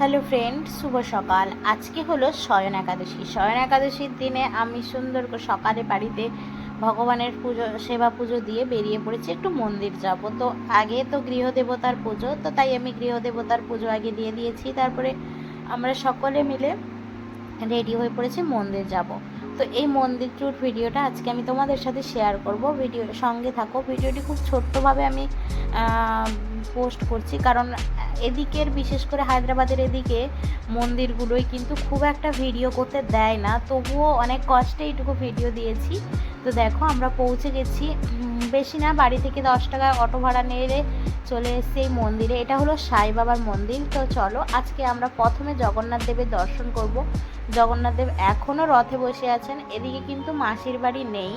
Hello friend শুভ সকাল। আজকে হলো শয়ন একাদশী। শয়ন একাদশীর দিনে আমি সুন্দর সকালে বাড়িতে ভগবানের পুজো, সেবা পুজো দিয়ে বেরিয়ে পড়েছি। একটু মন্দির যাব। তো আগে তো গৃহদেবতার পুজো, তো তাই আমি গৃহদেবতার পুজো আগে দিয়ে দিয়েছি। তারপরে আমরা সকলে মিলে রেডি হয়ে পড়েছি, মন্দির যাব। তো এই মন্দির ট্যুর ভিডিওটা আজকে আমি তোমাদের সাথে শেয়ার করব। ভিডিও, সঙ্গে থাকো। ভিডিওটি খুব ছোট্টভাবে আমি পোস্ট করছি। কারণ এদিকের, বিশেষ করে হায়দ্রাবাদের এদিকে মন্দিরগুলোই কিন্তু খুব একটা ভিডিও করতে দেয় না। তবুও অনেক কষ্টে এইটুকু ভিডিও দিয়েছি। তো দেখো, আমরা পৌঁছে গেছি। বেশি না, বাড়ি থেকে দশ টাকা অটো ভাড়া নিয়ে চলে এসেছি এই মন্দিরে। এটা হলো সাই বাবার মন্দির। তো চলো, আজকে আমরা প্রথমে জগন্নাথ দেবের দর্শন করব। জগন্নাথ দেব এখনও রথে বসে আছেন। এদিকে কিন্তু মাসির বাড়ি নেই।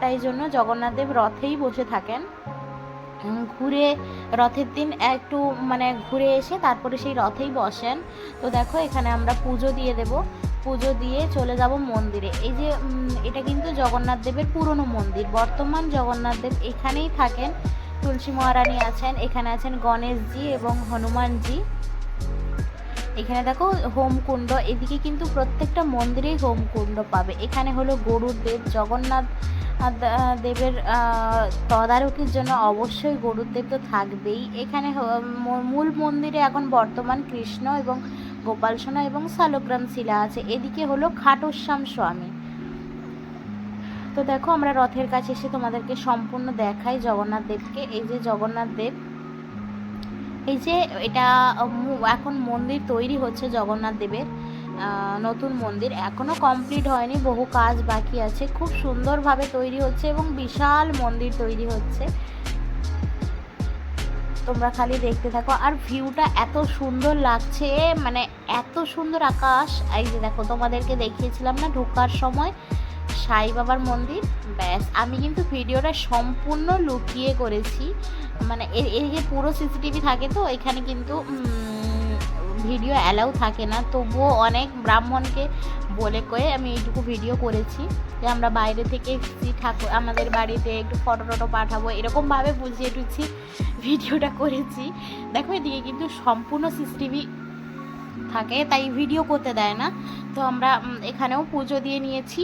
তাই জন্য জগন্নাথ দেব রথেই বসে থাকেন। ঘুরে রথের দিন একটু মানে ঘুরে এসে তারপরে সেই রথেই বসেন। তো দেখো, এখানে আমরা পুজো দিয়ে দেব। পুজো দিয়ে চলে যাব মন্দিরে। এই যে এটা কিন্তু জগন্নাথ দেবের পুরনো মন্দির। বর্তমান জগন্নাথ দেব এখানেই থাকেন। তুলসী মহারানী আছেন, এখানে আছেন গণেশজি এবং হনুমানজি। এখানে দেখো, হোমকুণ্ড। এদিকে কিন্তু প্রত্যেকটা মন্দিরেই হোমকুণ্ড পাবে। এখানে হলো গরুর দেব, জগন্নাথ দেবের তদারকির জন্য অবশ্যই গরুর দেব তো থাকবেই। এখানে মূল মন্দিরে এখন বর্তমান কৃষ্ণ এবং গোপাল সোনা এবং শালগ্রাম শিলা আছে। এদিকে হলো খাটোশ্যাম স্বামী। তো দেখো, আমরা রথের কাছে এসে তোমাদেরকে সম্পূর্ণ দেখাই জগন্নাথ দেবকে। এই যে জগন্নাথ দেব, এই যে এটা এখন মন্দির তৈরি হচ্ছে জগন্নাথ দেবের। নতুন মন্দির এখনও কমপ্লিট হয়নি, বহু কাজ বাকি আছে, খুব সুন্দরভাবে তৈরি হচ্ছে এবং বিশাল মন্দির তৈরি হচ্ছে। তোমরা খালি দেখতে থাকো, আর ভিউটা এত সুন্দর লাগছে মানে এত সুন্দর আকাশ। এই যে দেখো, তোমাদেরকে দেখিয়েছিলাম না, ঢোকার সময় সাই বাবার মন্দির, ব্যাস। আমি কিন্তু ভিডিওটা সম্পূর্ণ লুকিয়ে করেছি মানে এ- এই যে পুরো সিসিটিভি থাকে তো, এখানে কিন্তু ভিডিও অ্যালাউ থাকে না, তবুও অনেক ব্রাহ্মণকে বলে কয়ে আমি এইটুকু ভিডিও করেছি যে আমরা বাইরে থেকে এসেছি, ঠাকুর, আমাদের বাড়িতে একটু ফটো টটো পাঠাবো এরকমভাবে বুঝিয়ে টুঝি ভিডিওটা করেছি। দেখো এদিকে কিন্তু সম্পূর্ণ সিসিটিভি থাকে, তাই ভিডিও করতে দেয় না। তো আমরা এখানেও পুজো দিয়ে নিয়েছি।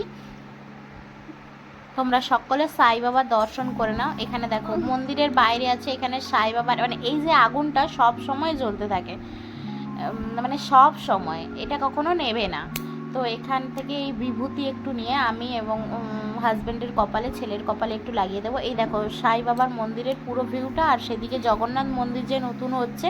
তোমরা সকলে সাই বাবার দর্শন করে নাও। এখানে দেখো মন্দিরের বাইরে আছে, এখানে সাই বাবার মানে এই যে আগুনটা সব সময় জ্বলতে থাকে। মানে সব সময়, এটা কখনো নেবে না। তো এখান থেকে এই বিভূতি একটু নিয়ে আমি এবং হাজব্যান্ডের কপালে, ছেলের কপালে একটু লাগিয়ে দেবো। এই দেখো, সাই বাবার মন্দিরের পুরো ভিউটা আর সেদিকে জগন্নাথ মন্দির যে নতুন হচ্ছে,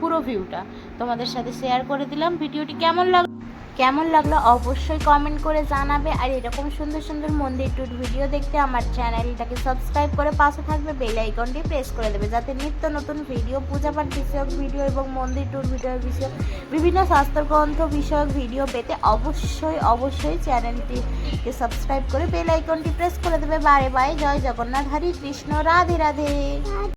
পুরো ভিউটা তোমাদের সাথে শেয়ার করে দিলাম। ভিডিওটি কেমন লাগল কেমন লাগল অবশ্যই কমেন্ট করে জানাবে। আর এরকম সুন্দর সুন্দর মন্দির টুর ভিডিও দেখতে আমার চ্যানেলটাকে সাবস্ক্রাইব করে পাশে থাকবে বেল আইকনটি প্রেস করে দেবে, যাতে নিত্য নতুন ভিডিও পূজাপাঠ বিষয়ক ভিডিও এবং মন্দির টুর ভিডিও বিষয়ক বিভিন্ন শাস্ত্রগ্রন্থ বিষয়ক ভিডিও পেতে অবশ্যই অবশ্যই চ্যানেলটিকে সাবস্ক্রাইব করে বেল আইকনটি প্রেস করে দেবে। বারে বারে জয় জগন্নাথ, হরি কৃষ্ণ, রাধে রাধে।